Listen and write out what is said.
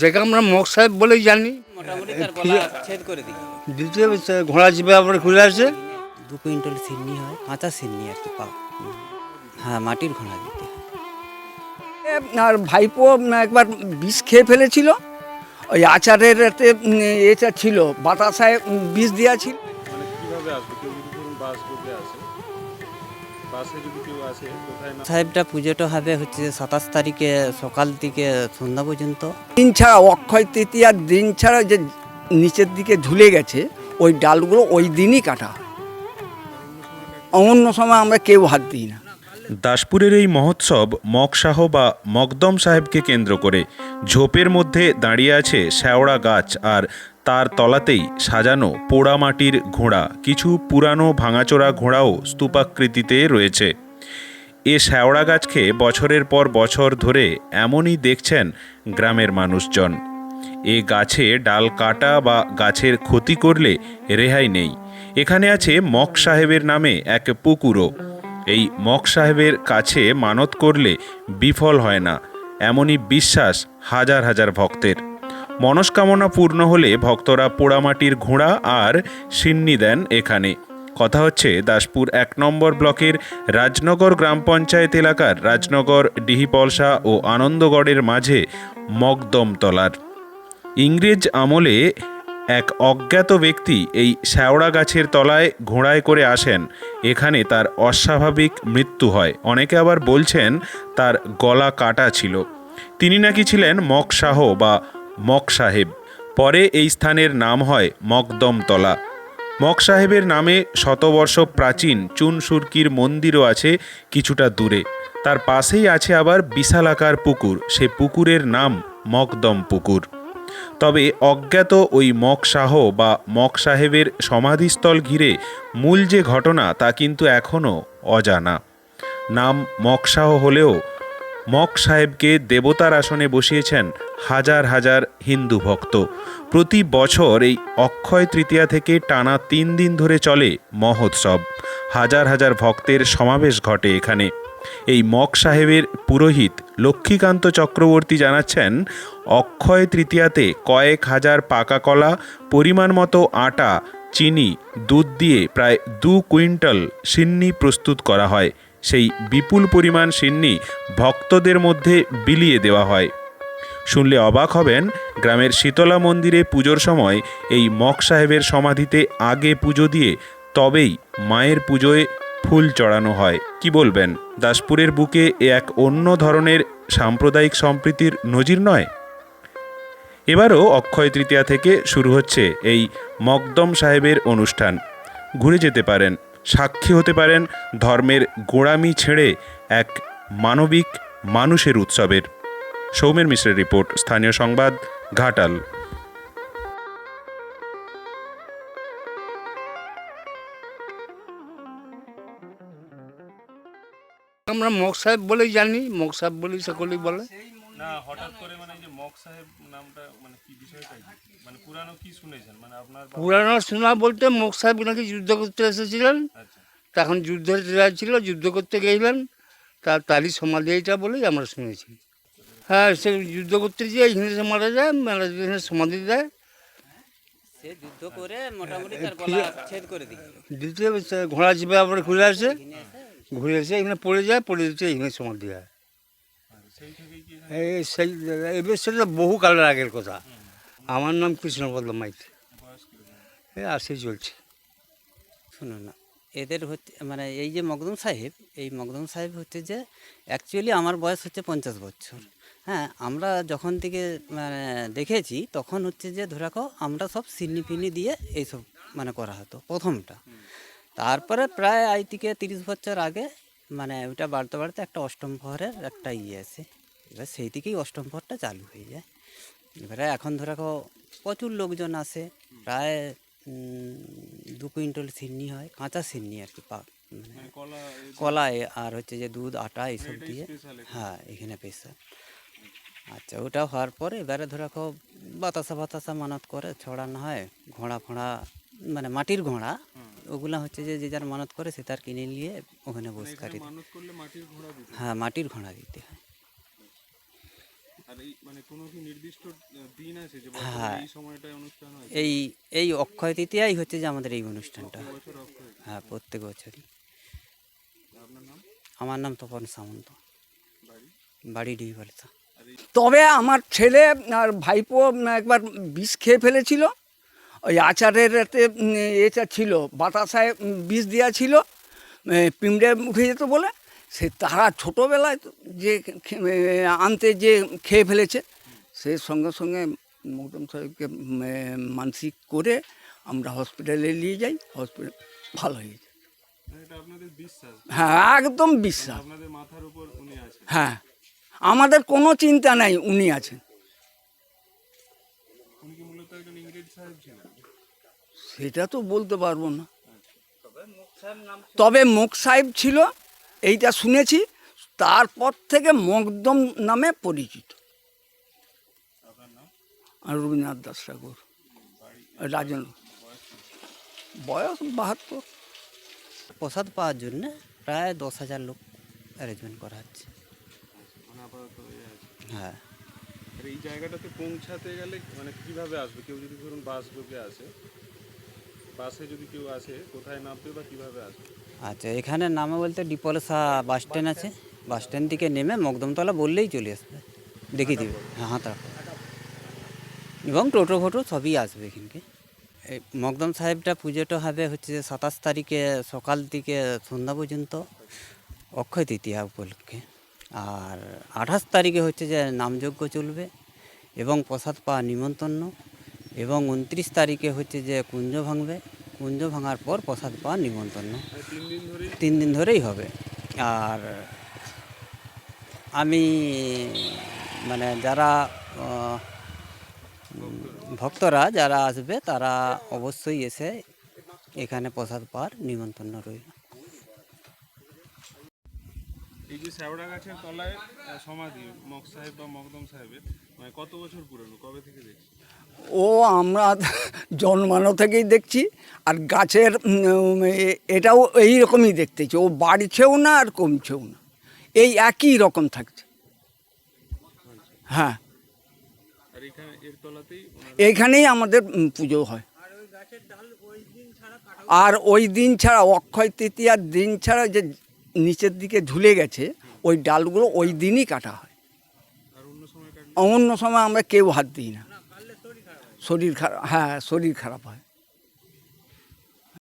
যেটা আমরা মগ সাহেব বলেই জানি। মোটামুটি তার গলা ছেদ করে দিই। দ্বিতীয় ঘোড়া চিপে আবার খুলে আসে। দু কুইন্টাল সিন্নি হয় কাঁচা সিন্নি আর কি পাও হ্যাঁ মাটির ঘোড়া দিতে আর ভাইপো একবার বিষ খেয়ে ফেলেছিল। ওই আচারের এতে, এটা ছিল বাতাসায় বিষ দেওয়া ছিল মানে কীভাবে আসবে? সাহেবটা পুজোটা হবে হচ্ছে সাতাশ তারিখে সকাল থেকে সন্ধ্যা পর্যন্ত। দিন ছাড়া অক্ষয় তৃতীয়ার দিন ছাড়া যে নিচের দিকে ঝুলে গেছে ওই ডালগুলো ওই দিনই কাটা। অন্য সময় আমরা কেউ হাত দিই না। দাসপুরের এই মহোৎসব মগশাহ বা মকদম সাহেবকে কেন্দ্র করে। ঝোপের মধ্যে দাঁড়িয়ে আছে শ্যাওড়া গাছ আর তার তলাতেই সাজানো পোড়ামাটির ঘোড়া, কিছু পুরানো ভাঙাচোরা ঘোড়াও স্তূপাকৃতিতে রয়েছে। এ শ্যাওড়া গাছকে বছরের পর বছর ধরে এমনই দেখছেন গ্রামের মানুষজন। এ গাছে ডাল কাটা বা গাছের ক্ষতি করলে রেহাই নেই। এখানে আছে মক সাহেবের নামে এক পুকুরও। এই মক সাহেবের কাছে মানত করলে বিফল হয় না। এমনই বিশ্বাস হাজার হাজার ভক্তের। মনস্কামনা পূর্ণ হলে ভক্তরা পোড়ামাটির ঘোড়া আর সিন্নি দেন এখানে। কথা হচ্ছে দাসপুর এক নম্বর ব্লকের রাজনগর গ্রাম পঞ্চায়েত এলাকার রাজনগর, ডিহিপলসা ও আনন্দগড়ের মাঝে মগদমতলার। ইংরেজ আমলে এক অজ্ঞাত ব্যক্তি এই শ্যাওড়া গাছের তলায় ঘোড়ায় করে আসেন। এখানে তার অস্বাভাবিক মৃত্যু হয়। অনেকে আবার বলছেন তার গলা কাটা ছিল। তিনি নাকি ছিলেন মক শাহ বা মক সাহেব। পরে এই স্থানের নাম হয় মকদমতলা। মক সাহেবের নামে শতবর্ষ প্রাচীন চুন সুরকির মন্দিরও আছে কিছুটা দূরে। তার পাশেই আছে আবার বিশালাকার পুকুর, সে পুকুরের নাম মকদম পুকুর তবে অজ্ঞাত ওই মক শাহ বা মক সাহেবের সমাধিস্থল ঘিরে মূল যে ঘটনা তা কিন্তু এখনও অজানা। নাম মক শাহ হলেও মক সাহেবকে দেবতার আসনে বসিয়েছেন হাজার হাজার হিন্দু ভক্ত। প্রতি বছর এই অক্ষয় তৃতীয়া থেকে টানা তিন দিন ধরে চলে মহোৎসব। হাজার হাজার ভক্তের সমাবেশ ঘটে এখানে। এই মক সাহেবের পুরোহিত লক্ষ্মীকান্ত চক্রবর্তী জানাচ্ছেন, অক্ষয় তৃতীয়াতে কয়েক হাজার পাকা কলা, পরিমাণ মতো আটা, চিনি, দুধ দিয়ে প্রায় দু কুইন্টাল সিন্নি প্রস্তুত করা হয়। সেই বিপুল পরিমাণ সিন্নি ভক্তদের মধ্যে বিলিয়ে দেওয়া হয়। শুনলে অবাক হবেন, গ্রামের শীতলা মন্দিরে পুজোর সময় এই মক সাহেবের সমাধিতে আগে পুজো দিয়ে তবেই মায়ের পুজোয় ফুল চড়ানো হয়। কি বলবেন, দাসপুরের বুকে এ এক অন্য ধরনের সাম্প্রদায়িক সম্প্রীতির নজির নয়? এবারও অক্ষয় তৃতীয়া থেকে শুরু হচ্ছে এই মকদম সাহেবের অনুষ্ঠান। ঘুরে যেতে পারেন। সাক্ষী হতে পারেন ধর্মের গোড়ামি ছেড়ে এক মানবিক মানুষের উৎসবের। সৌমের মিশ্রের রিপোর্ট, স্থানীয় সংবাদ, ঘাটাল। আমরা মগ সাহেব বলেই জানি, মগ সাহেব বলেই সকলেই বলে। না হঠাৎ করে মানে যে মক সাহেব নামটা মানে কি বিষয়টা মানে পুরানো কি শুনেছেন? মানে আপনার পুরানো শোনা বলতে মগ সাহেব নাকি যুদ্ধ করতে এসেছিলেন। আচ্ছা। তখন যুদ্ধ ছিল যুদ্ধ করতে গেলেন তার তারই সমাধি এইটা বলেই আমরা শুনেছি। হ্যাঁ সে যুদ্ধ করতে গিয়ে ইংরেজে মারা যায় মারা সমাধি দেয়। সে যুদ্ধ করে মোটামুটি তার গলা ছেদ করে দিই দ্বিতীয় ঘোড়া চিপে আবার ঘুরে আসে। ঘুরে এসে এখানে পড়ে যায় পড়ে দিতে এখানে সমাধি হয় এই সেই এবার সেটা বহু কালের আগের কথা। আমার নাম কৃষ্ণপদ মাইত। এই আসে চলছে। শুনুন না। এদের হচ্ছে মানে এই যে মকদম সাহেব এই মকদম সাহেব হচ্ছে যে অ্যাকচুয়ালি আমার বয়স হচ্ছে পঞ্চাশ বছর। হ্যাঁ আমরা যখন থেকে মানে দেখেছি তখন হচ্ছে যে ধরে রাখো আমরা সব সিন্নি ফিন্নি দিয়ে এইসব মানে করা হতো প্রথমটা। তারপরে প্রায় আই থেকে তিরিশ বছর আগে মানে ওইটা বাড়তে বাড়তে একটা অষ্টম প্রহরের একটা ইয়ে আছে। এবার সেই থেকেই অষ্টম প্রহরটা চালু হয়ে যায়। এবারে এখন ধরে প্রচুর লোকজন আসে প্রায় দু কুইন্টাল সিন্নি হয় কাঁচা সিন্নি আর কি পা মানে কলা কলাই আর হচ্ছে যে দুধ আটা এইসব দিয়ে হ্যাঁ এখানে পেশা আচ্ছা ওটা হওয়ার পরে এবারে ধরে রাখো বাতাসা বাতাসা মানত করে ছড়ানো হয় ঘোড়া ফোঁড়া মানে মাটির ঘোড়া ওগুলা হচ্ছে যে যে যার মানত করে সে তার কিনে নিয়ে ওখানে মাটির ঘোড়া দিতে হ্যাঁ। মাটির ঘোড়া দিতে হয়। মানে হ্যাঁ। এই এই অক্ষয় তৃতীয়াই হচ্ছে যে আমাদের এই অনুষ্ঠানটা। হ্যাঁ প্রত্যেক বছরই। আমার নাম তপন সামন্ত। বাড়ি? ডিবালিতা তবে আমার ছেলে আর ভাইপো একবার বিষ খেয়ে ফেলেছিল। ওই আচারের এটা ছিল বাতাসায় বিষ দেওয়া ছিল পিঁমড়ে উঠে যেত বলে সে তারা ছোটোবেলায় যে আনতে যে খেয়ে ফেলেছে সে সঙ্গে সঙ্গে মকদম সাহেবকে মানসিক করে আমরা হসপিটালে নিয়ে যাই হসপিটাল ভালো হয়ে যায়। হ্যাঁ একদম বিশ্বাস। হ্যাঁ আমাদের কোনো চিন্তা নাই উনি আছেন। উনি কি মূলত একজন ইংরেজ সাহেব ছিলেন? সেটা তো বলতে পারব না। তবে মুখ সাহেব ছিল এইটা শুনেছি তারপর থেকে মকদম নামে পরিচিত। আর রবীন্দ্রনাথ দাস ঠাকুর। রাজন বয়স বাহাত্তর। প্রসাদ পাওয়ার জন্য প্রায় দশ হাজার লোক অ্যারেঞ্জমেন্ট করা হচ্ছে। মানে হ্যাঁ। আর এই জায়গাটাতে পৌঁছাতে গেলে মানে কীভাবে আসবে? কেউ যদি ধরুন বাস যোগে আসে বাসে যদি কেউ আসে কোথায় নামবে বা কীভাবে আসবে? আচ্ছা এখানে নামে বলতে ডিপলসা বাস স্ট্যান্ড আছে। বাস স্ট্যান্ড থেকে নেমে মকদমতলা বললেই চলে আসবে। দেখিয়ে দিবে। হ্যাঁ হাঁ তারপর এবং টোটো ফোটো সবই আসবে এখানকে। এই মকদম সাহেবটা পুজোটা হবে হচ্ছে সাতাশ তারিখে সকাল থেকে সন্ধ্যা পর্যন্ত অক্ষয় তৃতীয়া উপলক্ষে। আর আঠাশ তারিখে হচ্ছে যে নামযজ্ঞ চলবে এবং প্রসাদ পাওয়া নিমন্ত্রণ। এবং উনত্রিশ তারিখে হচ্ছে যে কুঞ্জ ভাঙবে। কুঞ্জ ভাঙার পর প্রসাদ পাওয়া নিমন্ত্রণ। মানে তিন দিন ধরেই হবে। আর আমি মানে যারা ভক্তরা যারা আসবে, তারা অবশ্যই এসে এখানে প্রসাদ পাওয়ার নিমন্ত্রণ রইল। এই যে শ্যাওড়া গাছের তলায় সমাধি সাহেব বা সাহেবের মানে কত বছর পুরনো? কবে থেকে দেখছি ও আমরা জন্মানো থেকেই দেখছি আর গাছের এটাও এই রকমই দেখতেছি ও বাড়ছেও না আর কমছেও না। এই একই রকম থাকছে। হ্যাঁ। আর এখানে এর তলাতেই ওনার এইখানেই আমাদের পুজো হয়। আর ওই দিন ছাড়া অক্ষয় তৃতীয়ার দিন ছাড়া যে নিচের দিকে ঝুলে গেছে ওই ডালগুলো ওই দিনই কাটা হয়। আর অন্য সময় কাটলে? অন্য সময় আমরা কেউ হাত দিই না। শরীর খারাপ হ্যাঁ শরীর খারাপ হয়।